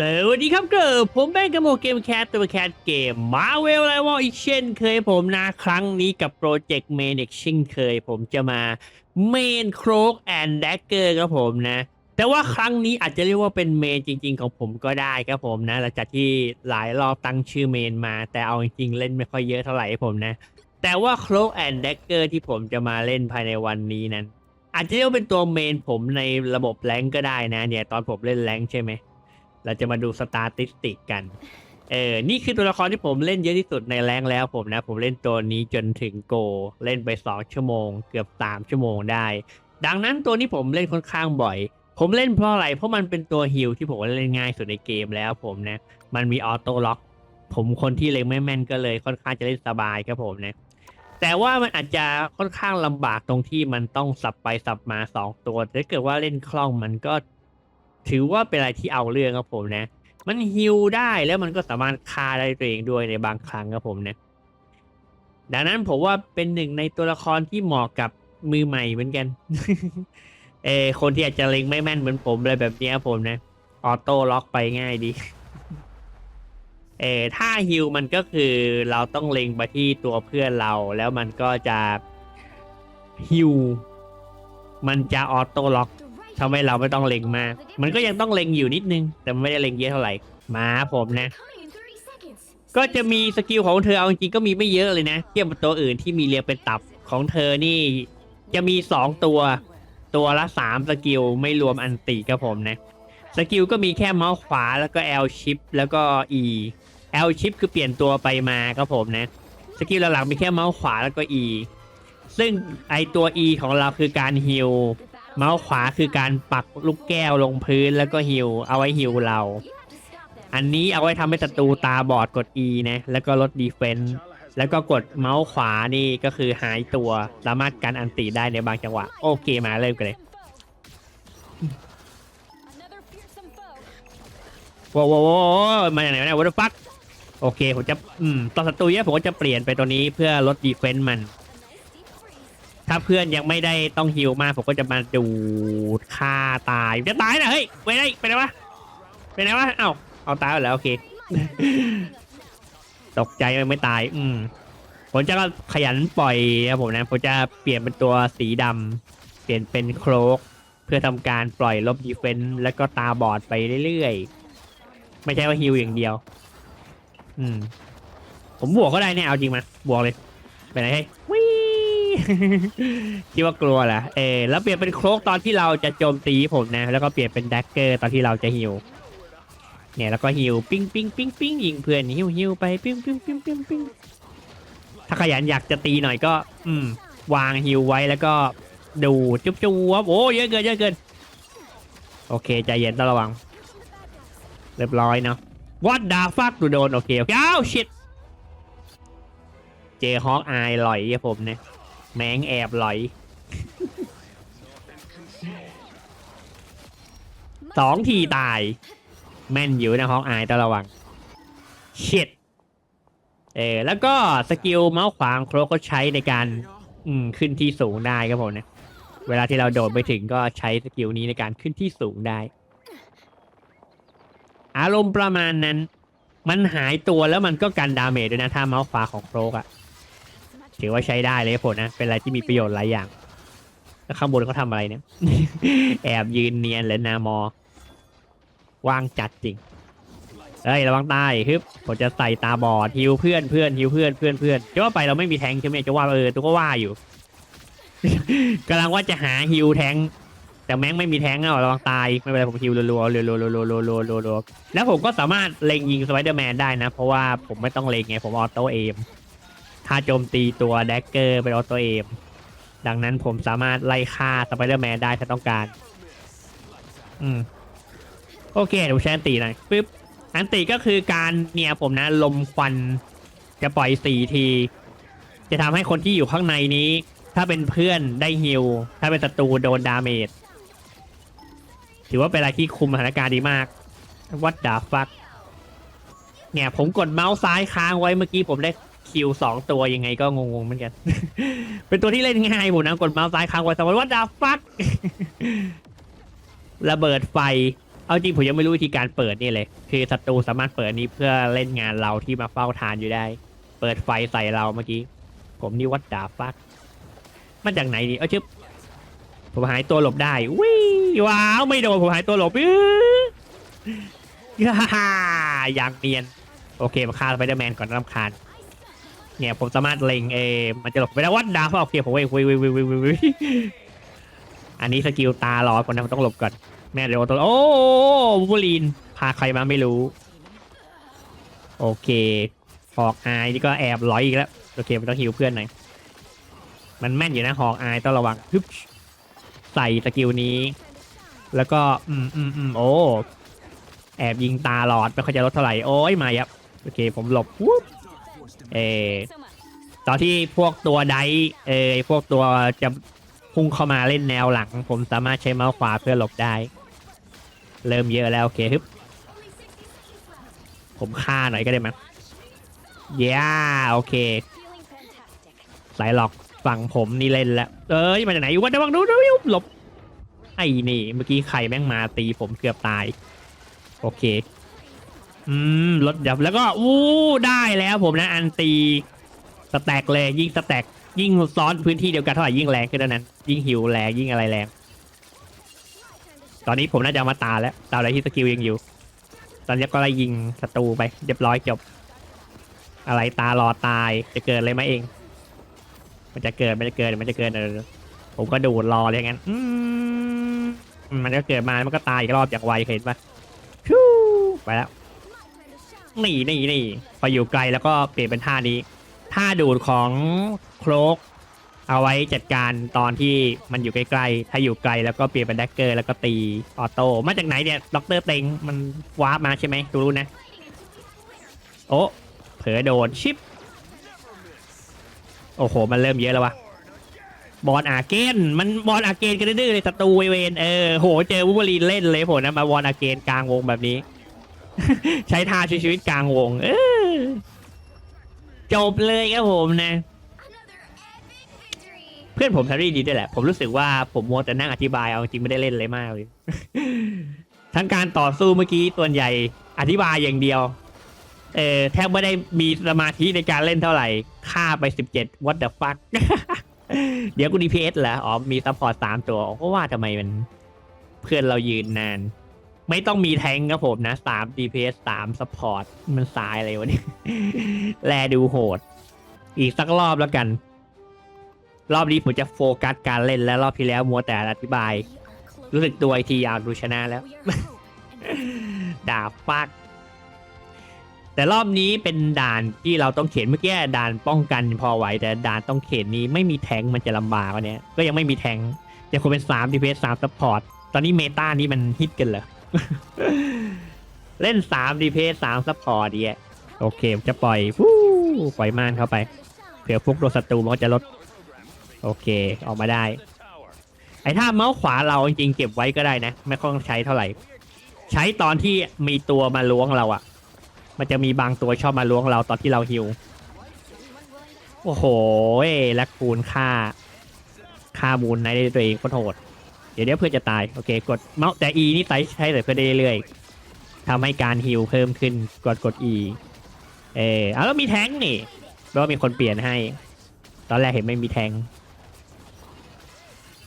สวัสดีครับเกิร์ผมแบงกระโมเกมแคสตัวแคสเกมมาเวลไลวอลอีกเช่นเคยผมนะครั้งนี้กับโปรเจกต์เมนเอีกช่นเคย ผมจะมาเมนโครกแอนด์แดกเกอร์ครับผมนะ แต่ว่าครั้งนี้อาจจะเรียกว่าเป็นเมนจริง ๆ ของผมก็ได้ครับผมนะหลังจากที่หลายรอบตั้งชื่อเมนมา แต่เอาจริงๆเล่นไม่ค่อยเยอะเท่าไหร่ผมนะ แต่ว่าโครกแอนด์แดกเกอร์ที่ผมจะมาเล่นภายในวันนี้นั้น อาจจะเรียกเป็นตัวเมนผมในระบบแรงก็ได้นะเนี่ยตอนผมเล่นแรงใช่ไหม เราจะมาดูสตาติสติกกัน เออ นี่คือตัวละครที่ผมเล่นเยอะที่สุดในแรงแล้วผมนะ ผมเล่นตัวนี้จนถึงโก เล่นไป 2 ชั่วโมง เกือบ 3 ชั่วโมงได้ ดังนั้นตัวนี้ผมเล่นค่อนข้างบ่อย ผมเล่นเพราะอะไร เพราะมันเป็นตัวฮิลที่ผมเล่นง่ายสุดในเกมแล้วผมนะ มันมีออโต้ล็อก ผมคนที่เล็งไม่แม่นก็เลยค่อนข้างจะเล่นสบายครับผมนะ แต่ว่ามันอาจจะค่อนข้างลำบากตรงที่มันต้องสับไปสับมาสองตัวถ้าเกิดว่าเล่นคล่องมันก็ ถือว่าเป็นอะไรที่เอาเรื่องครับผมนะ มันฮิลได้แล้วมันก็สามารถฆ่าได้ตัวเองด้วยในบางครั้งครับผมนะดังนั้นผมว่าเป็นหนึ่งในตัวละครที่เหมาะกับมือใหม่เหมือนกัน เออคนที่อาจจะเล็งไม่แม่นเหมือนผมอะไรแบบนี้ครับผมนะออโต้ล็อกไปง่ายดีเออถ้าฮิลมันก็คือเราต้องเล็งไปที่ตัวเพื่อนเรา แล้วมันก็จะฮิลมันจะออโต้ล็อก ทำให้เราไม่ต้องเล็งมาก มันก็ยังต้องเล็งอยู่นิดนึง แต่ไม่ได้เล็งเยอะเท่าไหร่ มาผมนะก็จะมีสกิลของเธอเอาจริงๆก็มีไม่เยอะเลยนะ เทียบกับตัวอื่นที่มีเรียงเป็นตับของเธอนี่จะมีสองตัว ตัวละสามสกิลไม่รวมอันติครับผมนะ สกิลก็มีแค่เมาส์ขวาแล้วก็ L shift แล้วก็ E L shift คือเปลี่ยนตัวไปมาครับผมนะ สกิลหลักๆมีแค่เมาส์ขวาแล้วก็ E ซึ่งไอตัว E ของเราคือการฮิล เมาส์ขวาคือการปักลูกแก้วลงพื้นแล้วก็ฮิลเอาไว้ฮิลเรา อันนี้เอาไว้ทำให้ศัตรูตาบอดกด E นะแล้วก็ลดดีเฟนส์แล้วก็กดเมาส์ขวานี่ก็คือหายตัวสามารถกันอันติได้ในบางจังหวะ โอเคมาเริ่มกันเลยว้าวว้าวว้าวมาจากไหนวะเนี่ยวัตฟักโอเคผมจะอืมตอนศัตรูเยอะผมก็จะเปลี่ยนไปตัวนี้เพื่อลดดีเฟนส์มัน ถ้าเพื่อนยังไม่ได้ต้องฮิวมากผมก็จะมาดูฆ่าตายจะตายนะเฮ้ยไปไหนไปไหนวะไปไหนวะเอ้าเอาตายแล้วโอเค ตกใจมันไม่ตาย อืมผมจะก็ขยันปล่อยนะผมนะผมจะเปลี่ยนเป็นตัวสีดำเปลี่ยนเป็นโครก เพื่อทำการปล่อยลบดีเฟนส์แล้วก็ตาบอดไปเรื่อยๆ ไม่ใช่ว่าฮิวอย่างเดียว อืม ผมบวกก็ได้เนี่ยเอาจริงมาบวกเลย ไปไหนให้ คิดว่ากลัวเหรอเออแล้วเปลี่ยนเป็นโครกตอนที่เราจะโจมตีผมนะ แล้วก็เปลี่ยนเป็นแดกเกอร์ตอนที่เราจะฮิวเนี่ยแล้วก็ฮิวปิ้งปิ้งปิ้งปิ้งยิงเพื่อนฮิวฮิวไปปิ้งปิ้งปิ้งปิ้งปิ้งถ้าขยันอยากจะตีหน่อยก็ อืม วางฮิวไว้แล้วก็ดูจุ๊บจุ๊บโอ้เยอะเกินเยอะเกินโอเคใจเย็นต้องระวัง เรียบร้อยเนาะวัดดาฟักดูโดน โอเคโอเคอ้าวชิตเจฮอกอายลอยอะผมเนี่ย แมงแอบหลอยสองทีตาย แม่นอยู่นะฮอกอายต้องระวังเชิตเออแล้วก็สกิลเมาส์ขวางโครก็ใช้ในการ อืมขึ้นที่สูงได้ครับผมเนี่ยเวลาที่เราโดดไปถึงก็ใช้สกิลนี้ในการขึ้นที่สูงได้ อารมณ์ประมาณนั้น มันหายตัวแล้วมันก็กันดาเมจด้วยนะถ้าเมาส์ขวาของโครกอะ ถือว่าใช้ได้เลยผมนะ เป็นอะไรที่มีประโยชน์หลายอย่างแล้วข้างบนเขาทำอะไรเนี่ย แอบยืนเนียนเลยนามอ ว่างจัดจริง เฮ้ยระวังตายฮึบผมจะใส่ตาบอดฮิวเพื่อนเพื่อนฮิวเพื่อนเพื่อนเพื่อนจะว่าไปเราไม่มีแทงใช่ไหมจะว่าเออตัวก็ว่าอยู่กำลังว่าจะหาฮิวแทง แต่แม่งไม่มีแทงค์เอาระวังตายไม่เป็นไรผมฮิวรัวรัวรัวๆรัวๆรัวๆรัวๆรัวๆแล้วผมก็สามารถเล็งยิงสไปเดอร์แมนได้นะ เพราะว่าผมไม่ต้องเล็งไงผมออโต้เอม ถ้าโจมตีตัวแดกเกอร์เป็นออโต้เอมดังนั้นผมสามารถไล่ฆ่าสไปเดอร์แมนได้ถ้าต้องการ อืม โอเคเดี๋ยวผมใช้อันตีหน่อยปึ๊บอันติก็คือการเนี่ยผมนะ ลมควันจะปล่อยสี่ที จะทำให้คนที่อยู่ข้างในนี้ ถ้าเป็นเพื่อนได้ฮิลถ้าเป็นศัตรูโดนดาเมจถือว่าเป็นอะไรที่คุมสถานการณ์ดีมากวัดดาฟักเนี่ยผมกดเมาส์ซ้ายค้างไว้เมื่อกี้ผมได้ คิวสองตัวยังไงก็งงๆเหมือนกัน เป็นตัวที่เล่นง่ายผมนะกดเมาส์ซ้ายค้างไว้สมมติว่าดาฟักระเบิดไฟ เอาจริงผมยังไม่รู้วิธีการเปิดนี่เลย คือศัตรูสามารถเปิดนี้เพื่อเล่นงานเราที่มาเฝ้าทานอยู่ได้ เปิดไฟใส่เราเมื่อกี้ ผมนี่วัดดาฟักมาจากไหนดีเออชึบผมหายตัวหลบได้วิว้าวไม่โดนผมหายตัวหลบอื้อฮ่าอย่างเนียน โอเคมาฆ่าสไปเดอร์แมนก่อนรำคาญ เนี่ยผมสามารถเล็งเอมันจะหลบไปได้วัดดาฟโอเคผมเว้ยว้ยเว้ยว้ยเว้ยเว้ยเว้ยอันนี้สกิลตาลอยคนนั้นต้องหลบก่อนแม่เดี๋ยวตัวโอ้บูบูลีนพาใครมาไม่รู้ โอเคหอกอายนี่ก็แอบร้อยอีกแล้วโอเคมันต้องฮิวเพื่อนหน่อยมันแม่นอยู่นะหอกอายต้องระวังฮึบใส่สกิลนี้ แล้วก็อืมอืมอืมโอ้แอบยิงตาหลอดไม่ค่อยจะลดเท่าไหร่โอ้ยมายับโอเคผมหลบวุ๊บ เออตอนที่พวกตัวไดเออพวกตัวจะพุ่งเข้ามาเล่นแนวหลัง ผมสามารถใช้เมาส์ขวาเพื่อหลบได้ เริ่มเยอะแล้วโอเคฮึบผมฆ่าหน่อยก็ได้มั้ยเย้โอเคสายหลอกฝั่งผมนี่เล่นแล้ว เอ้ยมาจากไหนวันระวังดูดูดูหลบไอ้นี่ เมื่อกี้ใครแม่งมาตีผมเกือบตาย โอเค อืมลดดับแล้วก็อู้ได้แล้วผมนะ อันตีสแต็กเลยยิ่งสแต็กยิ่งซ้อนพื้นที่เดียวกันเท่าไหร่ยิ่งแรงขึ้นเท่านั้น ยิ่งหิวแรงยิ่งอะไรแรง ตอนนี้ผมน่าจะมาตาแล้วตาอะไรที่สกิลยังอยู่ ตอนนี้ก็ไล่ยิงศัตรูไปเรียบร้อยจบ อะไรตารอตายจะเกิดอะไรมาเอง มันจะเกิดมันจะเกิดมันจะเกิดเออผมก็ดูดรอเลยงั้นอืมมันก็เกิดมามันก็ตายอีกรอบอย่างไวเห็นปะไปแล้ว นี่นี่นี่พออยู่ไกลแล้วก็เปลี่ยนเป็นท่านี้ท่าดูดของโครกเอาไว้จัดการตอนที่มันอยู่ใกล้ๆ ถ้าอยู่ไกลแล้วก็เปลี่ยนเป็นแดกเกอร์แล้วก็ตีออโต้ มาจากไหนเนี่ยด็อกเตอร์เต็งมันวาร์ปมาใช่ไหมดูรู้นะ โอ้เผลอโดนชิป โอ้โห มันเริ่มเยอะแล้ววะ บอลอาเกน มันบอลอาเกนกันดื้อเลยศัตรูเวเวนเออ โห เจอวูบลีนเล่นเลยผมนะ มาบอลอาเกนกลางวงแบบนี้ ใช้ท่าช่วยชีวิตกลางวง เออจบเลยครับผมนะ เพื่อนผมแฮร์รี่ดีด้วยแหละ ผมรู้สึกว่าผมมัวแต่นั่งอธิบายเอาจริงไม่ได้เล่นเลยมากเลย ทั้งการต่อสู้เมื่อกี้ส่วนใหญ่อธิบายอย่างเดียว เออแทบไม่ได้มีสมาธิในการเล่นเท่าไหร่ค่าไปสิบเจ็ด what the fuck เดี๋ยวกู DPS เหรอ อ๋อ มีซัพพอร์ตสามตัวก็ว่าทำไมมัน เพื่อนเรายืนนาน ไม่ต้องมีแทงครับผมนะสาม DPS สามซัพพอร์ตมันสายอะไรวะเนี่ยแลดูโหด อีกสักรอบแล้วกัน รอบนี้ผมจะโฟกัสการเล่นและรอบที่แล้วมัวแต่อธิบาย รู้สึกตัวอีกทีอยากดูชนะแล้ว ดาบฟักแต่รอบนี้เป็นด่านที่เราต้องเขียนเมื่อกี้ด่านป้องกันพอไหว แต่ด่านต้องเขียนนี้ไม่มีแทงมันจะลำบากกว่านี้ก็ยังไม่มีแทงยังคงเป็น3 DPS 3 Support ตอนนี้เมตานี้มันฮิตกันเหรอ เล่น3 DPS 3 Support ดีอะโอเคผมจะปล่อยฟู้ปล่อยม่านเข้าไปเผื่อพวกโดนศัตรูมันก็จะลด โอเคออกมาได้ ไอ้ถ้าเมาส์ขวาเราจริงๆเก็บไว้ก็ได้นะ ไม่ต้องใช้เท่าไหร่ ใช้ตอนที่มีตัวมาล้วงเราอะมันจะมีบางตัวชอบมาล้วงเราตอนที่เราฮิวโอ้โหและคูณค่า ค่ามูลในตัวเองโคตรโหด ดี๋ยวเดี๋ยวเพื่อนจะตายโอเค กดเมาส์แต่ E นี่ใช้ใช้เลยเพื่อได้เรื่อยๆทำให้การฮิวเพิ่มขึ้นกดกด E เออเอาแล้วมีแท้งนี่แปลว่ามีคนเปลี่ยนให้ ตอนแรกเห็นไม่มีแทง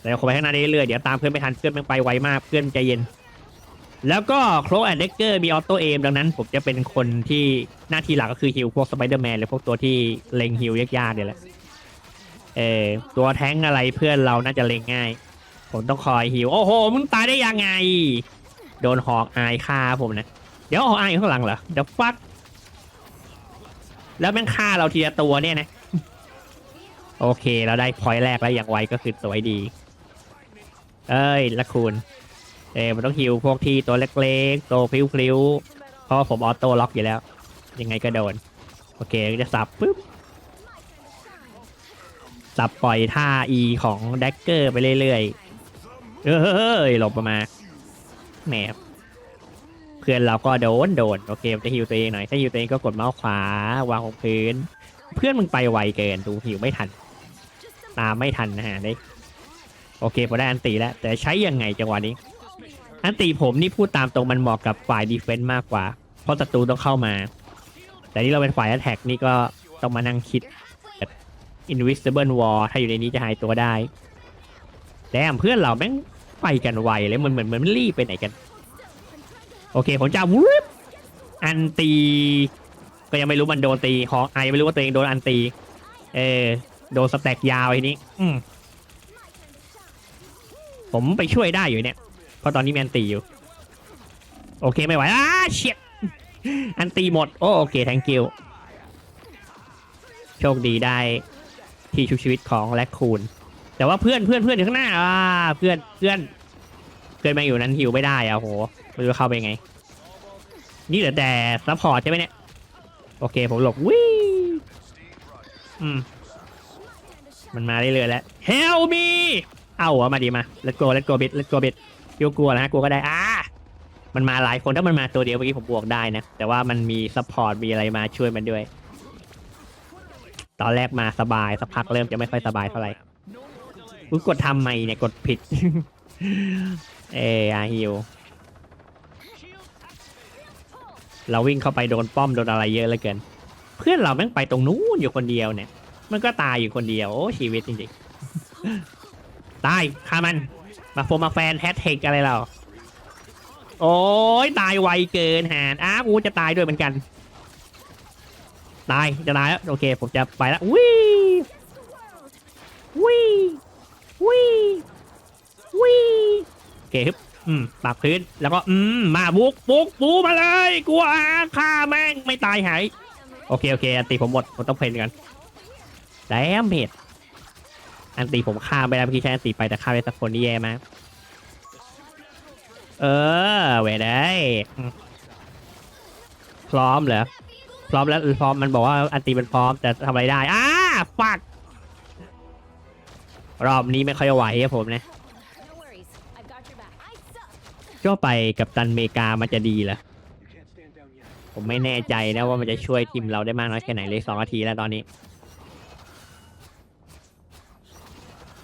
แต่คงไปข้างหน้าได้เรื่อยๆเดี๋ยวตามเพื่อนไม่ทันเพื่อนมันไปไวมากเพื่อนใจเย็น แล้วก็โครแอนเดกเกอร์มีออโต้เอมดังนั้น ผมจะเป็นคนที่หน้าที่หลักก็คือฮิวพวกสไปเดอร์แมนหรือพวกตัวที่เล็งฮิวยากๆเนี่ยแหละเออตัวแท้งอะไรเพื่อนเราน่าจะเล็งง่าย ผมต้องคอยฮิว โอ้โห มึงตายได้ยังไง โดนหอกอายฆ่าผมนะ เดี๋ยวหอกอายอยู่ข้างหลังเหรอ เดี๋ยวฟักแล้วแม่งฆ่าเราทีละตัวเนี่ยนะ โอเค เราได้พอยต์แรกแล้วอย่างไวก็คือสวยดี เอ้ย ละคุณ เออมันต้องฮิวพวกที่ตัวเล็กๆ ตัวพลิ้วๆ เพราะผมออโต้ล็อกอยู่แล้ว ยังไงก็โดน โอเคจะสับปุ๊บสับปล่อยท่า E ของแดกเกอร์ไปเรื่อยๆ เอ้ยหลบมาแหมเพื่อนเราก็โดนโดนโอเคจะฮิวตัวเองหน่อยถ้าฮิวตัวเองก็กดเมาส์ขวาวางบนพื้น เพื่อนมึงไปไวเกินดูฮิวไม่ทัน ตามไม่ทันนะฮะได้โอเคผมได้อันตีแล้ว แต่ใช้ยังไงจังหวะนี้ อันตีผมนี่พูดตามตรงมันเหมาะกับฝ่ายดีเฟนต์มากกว่า เพราะศัตรูต้องเข้ามา แต่นี่เราเป็นฝ่าย attack นี่ก็ต้องมานั่งคิด invisible wall ถ้าอยู่ในนี้จะหายตัวได้แต่เพื่อนเราแม่ง ไปกันไวเลยเหมือนเหมือนเหมือนมันรีบไปไหนกัน โอเคผมจะวูบอันตี ก็ยังไม่รู้มันโดนตีหอกไอไม่รู้ว่าตัวเองโดนอันตี เออโดนสแต็กยาวไอ้นี้ อืมผมไปช่วยได้อยู่เนี่ย เพราะตอนนี้มีอันตีอยู่ โอเคไม่ไหวอ้าเชียอันตีหมด โอโอเค thank you โชคดีได้ที่ชุบชีวิตของแลคคูน แต่ว่าเพื่อนเพื่อนเพื่อนอยู่ข้างหน้าอ่าเพื่อนเพื่อนเพื่อนมาอยู่นั้นหิวไม่ได้อะโหไม่รู้จะเข้าไปไง นี่เหลือแต่ซัพพอร์ตใช่ไหมเนี่ยโอเคผมหลบวิ่งอืมมันมาเรื่อยๆแล้ว Help me เอาหัวมาดีมา let's go let's go bit let's go bit กลัวกลัวนะฮะกลัวก็ได้อ่ามันมาหลายคนถ้ามันมาตัวเดียวเมื่อกี้ผมบวกได้นะ แต่ว่ามันมีซัพพอร์ตมีอะไรมาช่วยมันด้วย ตอนแรกมาสบายสักพักเริ่มจะไม่ค่อยสบายเท่าไหร่ อุ๊ยกดทำไมเนี่ยกดผิดเออาฮิวเราวิ่งเข้าไปโดนป้อมโดนอะไรเยอะเหลือเกิน เพื่อนเราแม่งไปตรงนู้นอยู่คนเดียวเนี่ย มันก็ตายอยู่คนเดียวโอ้ชีวิตจริงๆ ตายฆ่ามัน มาโฟมมาแฟนแฮชแท็กอะไรเรา โอ้ยตายไวเกินหานอ้ากูจะตายด้วยเหมือนกัน ตายจะตายแล้วโอเค ผมจะไปแล้ววิวิ วิวิโอเคฮึบอืมปากพื้น แล้วก็ อืม มาบุกบุกปูมาเลยกลัวอาฆ่าแม่งไม่ตายหาย โอเค โอเค อันตีผมหมด ผมต้องเพนกันแดมเมดอันตีผมฆ่าไปแล้วเมื่อกี้ใช้อันตีไปแต่ฆ่าไปสักคนนี่แย่มาก เออเวได้ พร้อมเหรอ พร้อมแล้วพร้อมมันบอกว่าอันตีมันพร้อมแต่ทำอะไรได้อ้าฟัก รอบนี้ไม่ค่อยไหวอะผมนะ ก็ไปกับตันเมกามันจะดีเหรอผมไม่แน่ใจนะว่ามันจะช่วยทีมเราได้มากน้อยแค่ไหนเลยสองนาทีแล้วตอนนี้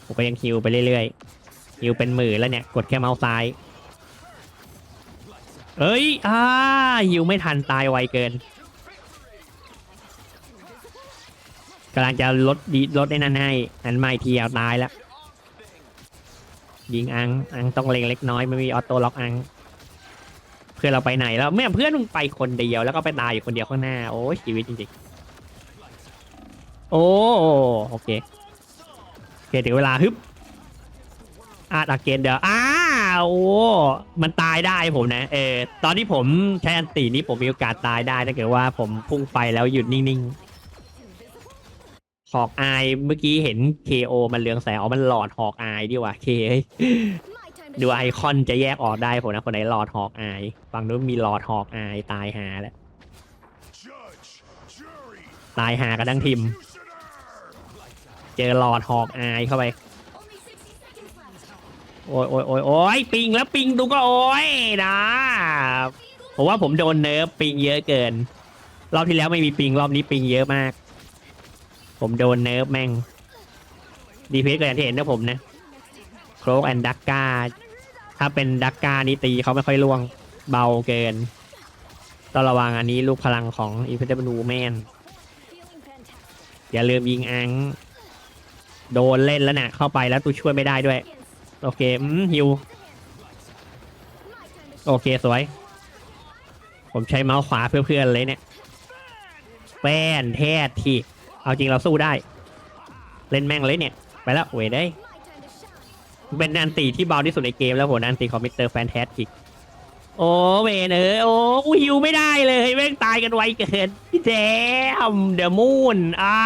ผมก็ยังฮิวไปเรื่อยๆฮิวเป็นหมื่นแล้วเนี่ย กดแค่เมาส์ซ้าย เอ้ยอ่าฮิวไม่ทันตายไวเกิน กำลังจะลดดีลดได้นั่นให้อันไม่ทีเอาตายแล้ว ยิงอังอังต้องเล็งเล็กน้อยไม่มีออโต้ล็อกอัง เพื่อนเราไปไหนแล้วแม่เพื่อนมึงไปคนเดียวแล้วก็ไปตายอยู่คนเดียวข้างหน้าโอ้ชีวิตจริงๆ โอ้โอเคโอเคถึงเวลาฮึบอาดาเกนเดี๋ยวอ้าวโอ้มันตายได้ผมนะ เออตอนที่ผมใช้อันตีนี้ผมมีโอกาสตายได้ถ้าเกิดว่าผมพุ่งไปแล้วหยุดนิ่งๆ หอกอายเมื่อกี้เห็น KO มันเรืองแสงอ๋อมันหลอดหอกอายดีกว่าเคเฮ้ย My time ดู to ไอคอนจะแยกออกได้ผมนะคนไหนหลอดหอกอายฝั่งนู้นมีหลอดหอกอายตายหาแล้ว Judge, jury, ตายหากันทั้งทีม executioner. เจอหลอดหอกอายเข้าไป Only 60 seconds left. โอ้ยโอ้ยโอ้ยโอ้ยปิงแล้วปิงดูก็โอ้ยนะผมว่าผมโดนเนิร์ฟปิงเยอะเกิน รอบที่แล้วไม่มีปิงรอบนี้ปิงเยอะมาก ผมโดนเนิร์ฟแม่ง ดีเพสก็อย่างที่เห็นนะผมนะ โครกแอนดักกาถ้าเป็นดักกานี่ตีเขาไม่ค่อยล่วง เบาเกิน ต้องระวังอันนี้ลูกพลังของอีเพเดบนูแมน อย่าลืมยิงอัง โดนเล่นแล้วเนี่ยเข้าไปแล้วตูช่วยไม่ได้ด้วย โอเค อืมฮิว โอเคสวย ผมใช้เมาส์ขวาเพื่อนๆเลยเนี่ยแป้นแท้ที่ เอาจริงเราสู้ได้ เล่นแม่งเลยเนี่ย ไปแล้วเวยได้ เป็นอันตีที่เบาที่สุดในเกมแล้วผมอันตีของมิสเตอร์แฟนแทสติกโอ้เวนเออโอ้กูฮิวไม่ได้เลยแม่งตายกันไวเกินพี่แจมเดอะมูนอ่า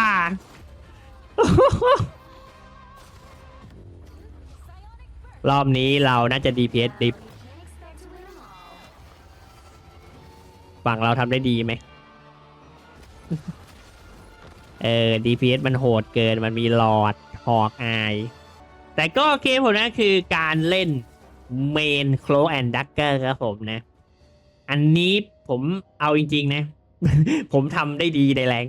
รอบนี้เราน่าจะ DPS ดิฟฝั่งเราทำได้ดีไหม เออ DPS มันโหดเกินมันมีหลอดหอกอาย แต่ก็เกมผมนะคือการเล่นเมนโคลแอนดักเกอร์ครับผมนะ อันนี้ผมเอาจริง ๆ นะ ผมทำได้ดีในแรง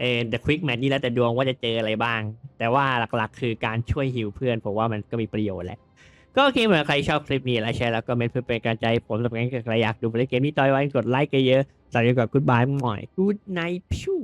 เออ The Quick Man นี่แล้วแต่ดวงว่าจะเจออะไรบ้าง แต่ว่าหลักๆ คือการช่วยฮิวเพื่อน ผมว่ามันก็มีประโยชน์แหละ ก็โอเคเหมือนใครชอบคลิปนี้แล้วแชร์แล้วก็เมนต์เพื่อเป็นกำลังใจ ผมสำหรับการใครอยากดูเล่นเกมนี้ต่อยไว้กดไลค์กันเยอะสวัสดีกับกูดบายหน่อยกูดไนท์พิว